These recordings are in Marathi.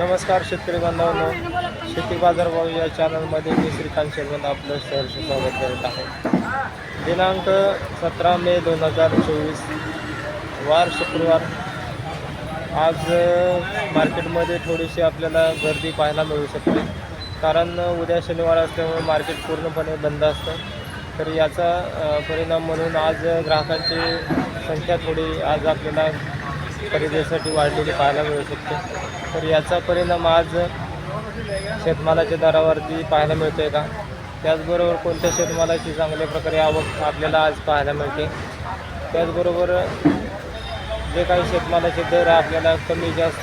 नमस्कार शेतकरी बांधवांनो. शेती बाजारभाव या चॅनलमध्ये मी श्रीकांत शेरवंत आपलं सहर्ष स्वागत करत आहे. दिनांक सतरा मे दोन हजार चोवीस वार शुक्रवार. आज मार्केटमध्ये थोडीशी आपल्याला गर्दी पाहायला मिळू शकते. कारण उद्या शनिवार असल्यामुळे मार्केट पूर्णपणे बंद असतं. तर याचा परिणाम म्हणून आज ग्राहकांची संख्या थोडी आज आपल्याला खरेदीसाठी वाढलेली पाहायला मिळू शकते. तर याचा परिणाम आज शेतमालाच्या दरावरती पाहायला मिळतोय का? त्याचबरोबर कोणत्या शेतमालाची चांगल्या प्रकारे आवक आपल्याला आज पाहायला मिळते? त्याचबरोबर जे काही शेतमालाचे दर आपल्याला कमी जास्त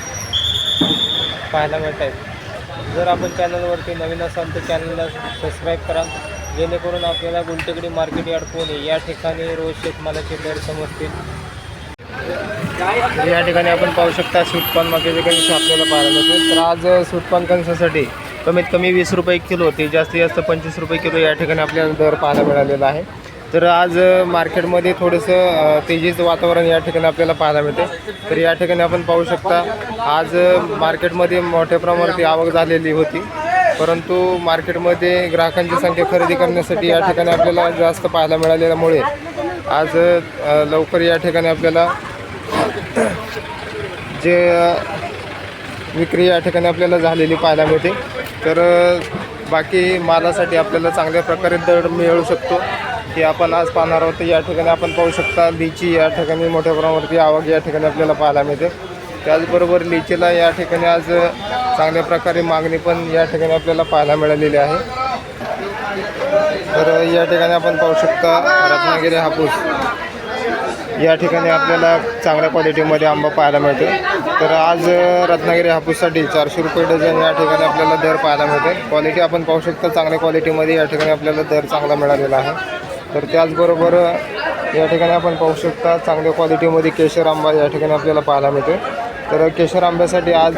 पाहायला मिळत आहेत जर आपण चॅनलवरती नवीन असाल तर चॅनलला सबस्क्राईब करा. जेणेकरून आपल्याला गुलटेकडी मार्केट यार्ड पुणे या ठिकाणी रोज शेतमालाचे दर समजतील. तर या ठिकाणी आपण पाहू शकता स्वीटकॉर्न मार्केटचे कणसं आपल्याला पाहायला मिळते तर आज स्वीटकॉर्न कणसासाठी कमीत कमी वीस रुपये किलो ते जास्तीत जास्त पंचवीस रुपये किलो या ठिकाणी आपल्याला दर पाहायला मिळालेला आहे. तर आज मार्केटमध्ये थोडंसं तेजीचं वातावरण या ठिकाणी आपल्याला पाहायला मिळते तर या ठिकाणी आपण पाहू शकता आज मार्केटमध्ये मोठ्या प्रमाणात आवक झालेली होती. परंतु मार्केटमध्ये ग्राहकांची संख्या खरेदी करण्यासाठी या ठिकाणी आपल्याला जास्त पाहायला मिळालेल्यामुळे आज लवकर या ठिकाणी आपल्याला जे विक्री या ठिकाणी आपल्याला झालेली पाहायला मिळते. तर बाकी मालासाठी आपल्याला चांगल्या प्रकारे दर मिळू शकतो. हे आपण आज पाहणार आहोत. या ठिकाणी आपण पाहू शकता लिची या ठिकाणी मोठ्या प्रमाणावरती आवक या ठिकाणी आपल्याला पाहायला मिळते. त्याचबरोबर लिचीला या ठिकाणी आज चांगल्या प्रकारे मागणी पण या ठिकाणी आपल्याला पाहायला मिळालेली आहे. तर या ठिकाणी आपण पाहू शकता रत्नागिरी हापूस. या ठिकाणी आपल्याला चांगल्या क्वालिटीमध्ये आंबा पाहायला मिळतो तर आज रत्नागिरी हापूससाठी चारशे रुपये डझन या ठिकाणी आपल्याला दर पाहायला मिळते क्वालिटी आपण पाहू शकता चांगल्या क्वालिटीमध्ये या ठिकाणी आपल्याला दर चांगला मिळालेला आहे. तर त्याचबरोबर या ठिकाणी आपण पाहू शकता चांगल्या क्वालिटीमध्ये केशर आंबा या ठिकाणी आपल्याला पाहायला मिळतो तर केशर आंब्यासाठी आज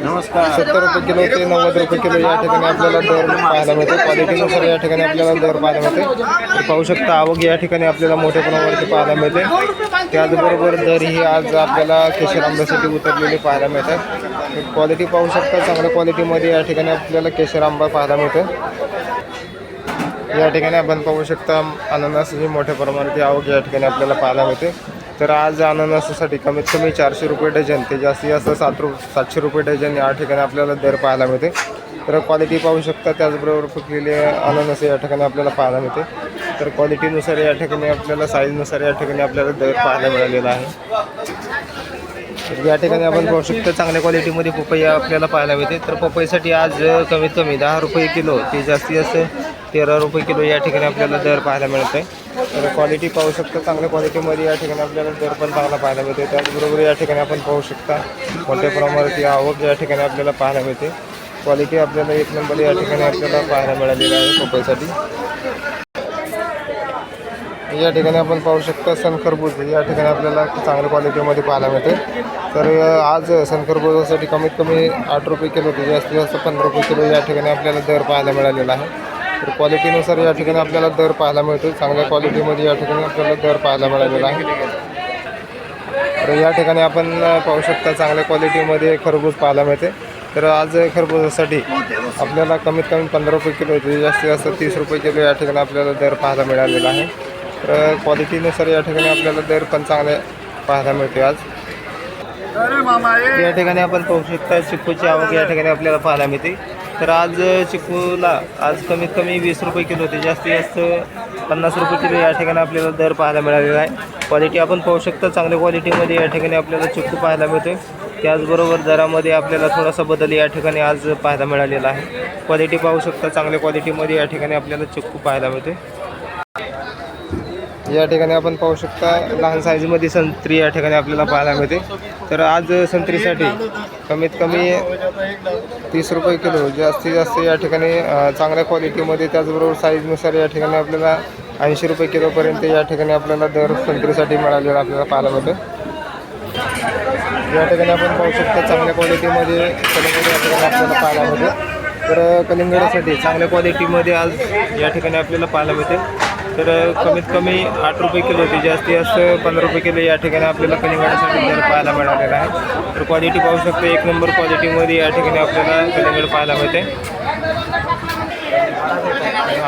नमस्कार. सत्तर रुपये किलो ते नव्वद रुपये किलो या ठिकाणी आपल्याला दर पाहायला मिळते. क्वालिटीनुसार या ठिकाणी आपल्याला दर पाहायला मिळते. तर पाहू शकता आवक या ठिकाणी आपल्याला मोठ्या प्रमाणावरती पाहायला मिळते. त्याचबरोबर दर ही आज आपल्याला केशर आंब्यासाठी उतरलेली पाहायला मिळते क्वालिटी पाहू शकता चांगल्या क्वालिटीमध्ये या ठिकाणी आपल्याला केशर आंबा पाहायला मिळतो या ठिकाणी आपण पाहू शकता अननस ही मोठ्या प्रमाणात आवक या ठिकाणी आपल्याला पाहायला मिळते. तर आज अननसासाठी कमीत कमी चारशे रुपये डझन ते जास्तीत जास्त सात रु सातशे रुपये डझन या ठिकाणी आपल्याला दर पाहायला मिळते. तर क्वालिटी पाहू शकता त्याचबरोबर फुटलेले अननस या ठिकाणी आपल्याला पाहायला मिळते. तर क्वालिटीनुसार या ठिकाणी आपल्याला साईजनुसार या ठिकाणी आपल्याला दर पाहायला मिळालेला आहे. तर या ठिकाणी आपण पाहू शकतो चांगल्या क्वालिटीमध्ये पपई आपल्याला पाहायला मिळते. तर पपईसाठी आज कमीत कमी दहा रुपये किलो ते जास्तीत जास्त तेरा रुपये किलो या ठिकाणी आपल्याला दर पाहायला मिळत आहे तर क्वालिटी पाहू शकता चांगल्या क्वालिटीमध्ये या ठिकाणी आपल्याला दर पण चांगला पाहायला मिळते त्याचबरोबर या ठिकाणी आपण पाहू शकता मोठ्या प्रमाणात आवक या ठिकाणी आपल्याला पाहायला मिळते. क्वालिटी आपल्याला एक नंबर या ठिकाणी आपल्याला पाहायला मिळालेली आहे पपईसाठी या ठिकाणी आपण पाहू शकता सनखरबूज या ठिकाणी आपल्याला चांगल्या क्वालिटीमध्ये पाहायला मिळते तर आज सनखरबुजासाठी कमीत कमी आठ रुपये किलो होते जास्तीत जास्त पंधरा रुपये किलो या ठिकाणी आपल्याला दर पाहायला मिळालेला आहे. तर क्वालिटीनुसार या ठिकाणी आपल्याला दर पाहायला मिळतो चांगल्या क्वालिटीमध्ये या ठिकाणी आपल्याला दर पाहायला मिळालेला आहे. तर या ठिकाणी आपण पाहू शकता चांगल्या क्वालिटीमध्ये खरबूज पाहायला मिळते. तर आज खरबूजासाठी आपल्याला कमीत कमी पंधरा रुपये किलो ते जास्तीत जास्त तीस रुपये किलो या ठिकाणी आपल्याला दर पाहायला मिळालेला आहे. तर क्वालिटीनुसार या ठिकाणी आपल्याला दर पण चांगले पाहायला मिळते आज. या ठिकाणी आपण पाहू शकता चिक्कूची आवक या ठिकाणी आपल्याला पाहायला मिळते. तर आज चिक्कूला आज कमीत कमी वीस रुपये किलो होते. जास्तीत जास्त पन्नास रुपये किलो या ठिकाणी आपल्याला दर पाहायला मिळालेला आहे. क्वालिटी आपण पाहू शकता चांगल्या क्वालिटीमध्ये या ठिकाणी आपल्याला चिक्कू पाहायला मिळते त्याचबरोबर दरामध्ये आपल्याला थोडासा बदल या ठिकाणी आज पाहायला मिळालेला आहे. क्वालिटी पाहू शकता चांगल्या क्वालिटीमध्ये या ठिकाणी आपल्याला चिक्कू पाहायला मिळते या ठिकाणी आपण पाहू शकता लहान साईजमध्ये संत्री या ठिकाणी आपल्याला पाहायला मिळते. तर आज संत्रीसाठी कमीत कमी तीस रुपये किलो. जास्तीत जास्त या ठिकाणी चांगल्या क्वालिटीमध्ये त्याचबरोबर साईजनुसार या ठिकाणी आपल्याला ऐंशी रुपये किलोपर्यंत या ठिकाणी आपल्याला दर संत्रीसाठी मिळालेला आपल्याला पाहायला मिळतो या ठिकाणी आपण पाहू शकता चांगल्या क्वालिटीमध्ये कलिंगड या ठिकाणी आपल्याला पाहायला मिळतं तर कलिंगडासाठी चांगल्या क्वालिटीमध्ये आज या ठिकाणी आपल्याला पाहायला मिळते तर कमीत कमी आठ रुपये किलो ते जास्तीत जास्त पंधरा रुपये किलो या ठिकाणी आपल्याला कलिंगडासाठी दर पाहायला मिळालेला आहे. तर क्वालिटी पाहू शकतो. एक नंबर क्वालिटीमध्ये या ठिकाणी आपल्याला कलिंगड पाहायला मिळते.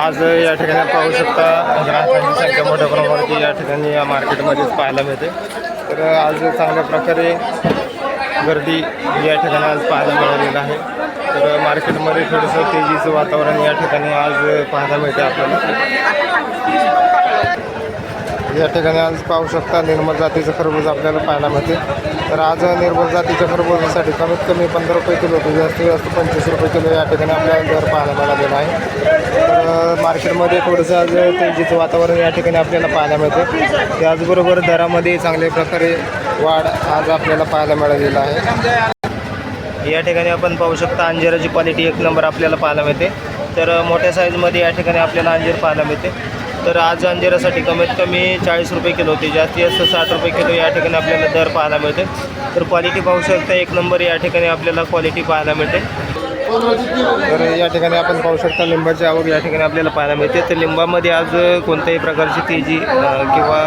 आज या ठिकाणी पाहू शकता ग्राहकांची संख्या मोठ्या प्रमाणावरती या ठिकाणी या मार्केटमध्येच पाहायला मिळते. तर आज चांगल्या प्रकारे गर्दी या ठिकाणी आज पाहायला मिळालेलं आहे. तर मार्केटमध्ये थोडंसं तेजीचं वातावरण या ठिकाणी आज पाहायला मिळते आपल्याला. या ठिकाणी आज पाहू शकता निर्मल जातीचं खरबूज आपल्याला पाहायला मिळते. तर आज निर्मल जातीच्या खरबुजासाठी कमीत कमी पंधरा रुपये किलो ते जास्तीत जास्त पंचवीस रुपये किलो या ठिकाणी आपल्याला दर पाहायला मिळालेला आहे. तर मार्केटमध्ये थोडंसं आज तेजीचं वातावरण या ठिकाणी आपल्याला पाहायला मिळते. त्याचबरोबर दरामध्ये चांगल्या प्रकारे वाढ आज आपल्याला पाहायला मिळालेला आहे. या ठिकाणी आपण पाहू शकता अंजिराची क्वालिटी एक नंबर आपल्याला पाहायला मिळते. तर मोठ्या साईजमध्ये या ठिकाणी आपल्याला अंजीर पाहायला मिळते. तर आज अंजिरासाठी कमीत कमी चाळीस रुपये किलो होते. जास्तीत जास्त साठ रुपये किलो या ठिकाणी आपल्याला दर पाहायला मिळते. तर क्वालिटी पाहू शकता एक नंबर या ठिकाणी आपल्याला क्वालिटी पाहायला मिळते. तर या ठिकाणी आपण पाहू शकता लिंबाची आवक या ठिकाणी आपल्याला पाहायला मिळते. तर लिंबामध्ये आज कोणत्याही प्रकारची तेजी किंवा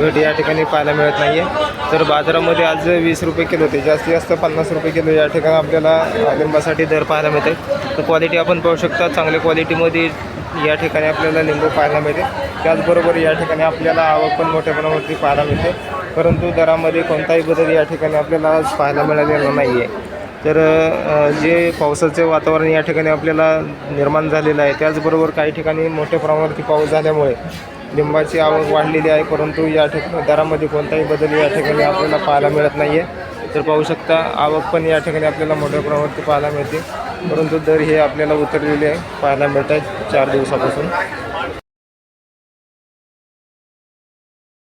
घट या ठिकाणी पाहायला मिळत नाही आहे तर बाजारामध्ये आज वीस रुपये किलो होते. जास्तीत जास्त पन्नास रुपये किलो या ठिकाणी आपल्याला लिंबासाठी दर पाहायला मिळते. तर क्वालिटी आपण पाहू शकता चांगल्या क्वालिटीमध्ये या ठिकाणी आपल्याला लिंबू पाहायला मिळते. त्याचबरोबर या ठिकाणी आपल्याला आवक पण मोठ्या प्रमाणावरती पाहायला मिळते. परंतु दरामध्ये कोणताही बदल या ठिकाणी आपल्याला आज पाहायला मिळालेला नाही आहे तर जे पावसाचे वातावरण या ठिकाणी आपल्याला निर्माण झालेलं आहे त्याचबरोबर काही ठिकाणी मोठ्या प्रमाणावरती पाऊस झाल्यामुळे लिंबाची आवक वाढलेली आहे. परंतु या ठिकाणी दरामध्ये कोणताही बदल या ठिकाणी आपल्याला पाहायला मिळत नाही आहे तर पाहू शकता आवक पण या ठिकाणी आपल्याला मोठ्या प्रमाणावरती पाहायला मिळते. परंतु दर हे आपल्याला उतरलेले आहे. पाहायला मिळत आहेत चार दिवसापासून.